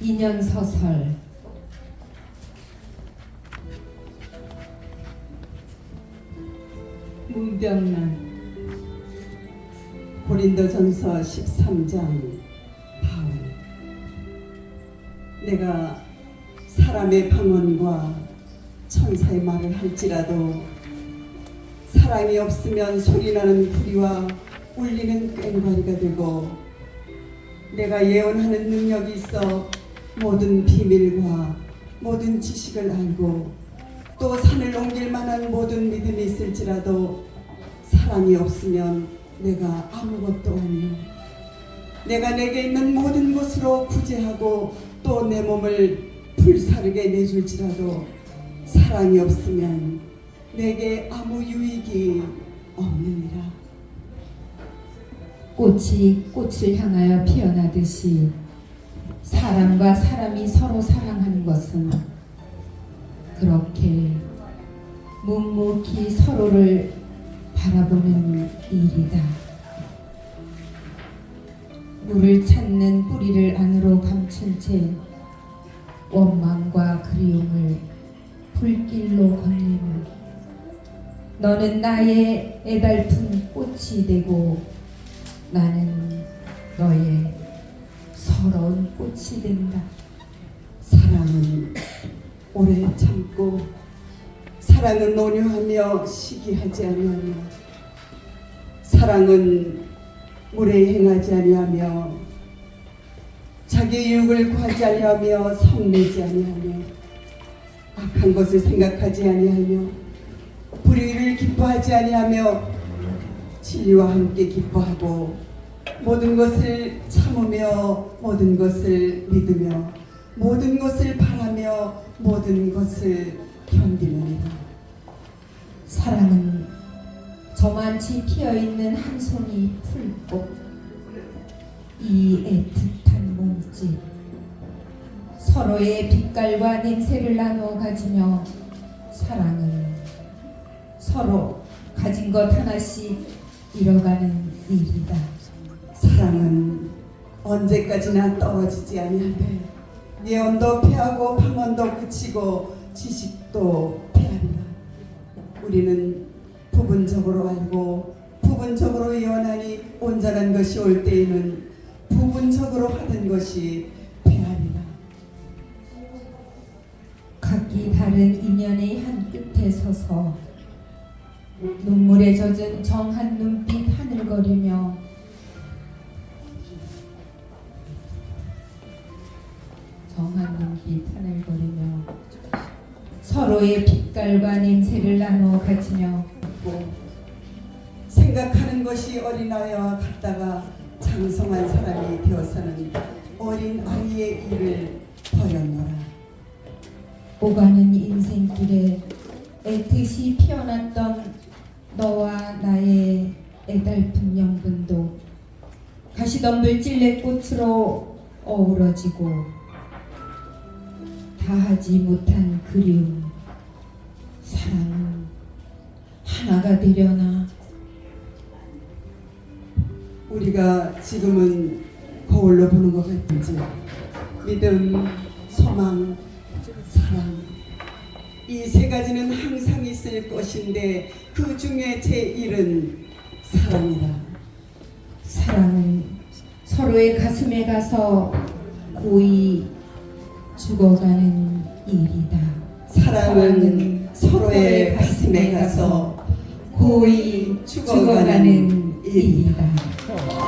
인연 서설. 문병란. 고린도전서 13장 바울 내가 사람의 방언과 천사의 말을 할지라도 사랑이 없으면 소리나는 구리와 울리는 꽹과리가 되고 내가 예언하는 능력이 있어 모든 비밀과 모든 지식을 알고 또 산을 옮길 만한 모든 믿음이 있을지라도 사랑이 없으면 내가 아무것도 아니요. 내가 내게 있는 모든 것으로 구제하고 또 내 몸을 불사르게 내줄지라도 사랑이 없으면 내게 아무 유익이 꽃이 꽃을 향하여 피어나듯이 사람과 사람이 서로 사랑하는 것은 그렇게 묵묵히 서로를 바라보는 일이다. 물을 찾는 뿌리를 안으로 감춘 채 원망과 그리움을 불길로 건네는 너는 나의 애달픈 꽃이 되고 나는 너의 서러운 꽃이 된다. 사랑은 오래 참고 사랑은 온유하며 시기하지 아니하며 사랑은 물에 행하지 아니하며 자기 유익을 구하지 아니하며 성내지 아니하며 악한 것을 생각하지 아니하며 불의를 기뻐하지 아니하며 진리와 함께 기뻐하고 모든 것을 참으며 모든 것을 믿으며 모든 것을 바라며 모든 것을 견디느니라. 사랑은 저만치 피어있는 한 송이 풀꽃 이 애틋한 몸짓 서로의 빛깔과 냄새를 나누어 가지며 사랑은 서로 가진 것 하나씩 잃어가는 일이다. 사랑은 언제까지나 떨어지지 아니하되 예언도 패하고 방언도 그치고 지식도 패하리라. 우리는 부분적으로 알고 부분적으로 예언하니 온전한 것이 올 때에는 부분적으로 하던 것이 패하리라. 각기 다른 인연의 한 끝에 서서 눈물에 젖은 정한 눈빛 하늘거리며 정한 눈빛 하늘거리며 서로의 빛깔과 냄새를 나누어 가지며 생각하는 것이 어린아이와 같다가 장성한 사람이 되어서는 어린 아이의 일을 버렸노라. 오가는 인생길에 애뜻이 피어났던 너와 나의 애달픈 영분도 가시덤불 찔레 꽃으로 어우러지고 다하지 못한 그리움 사랑은 하나가 되려나? 우리가 지금은 거울로 보는 것 같은지 믿음, 소망, 사랑 이 세 가지는 항상 있을 것인데 그 중에 제일은 사랑이다. 사랑은 서로의 가슴에 가서 고이 죽어가는 일이다. 사랑은 서로의 가슴에 가서 고이 죽어가는 죽어가는 일이다. 일이다.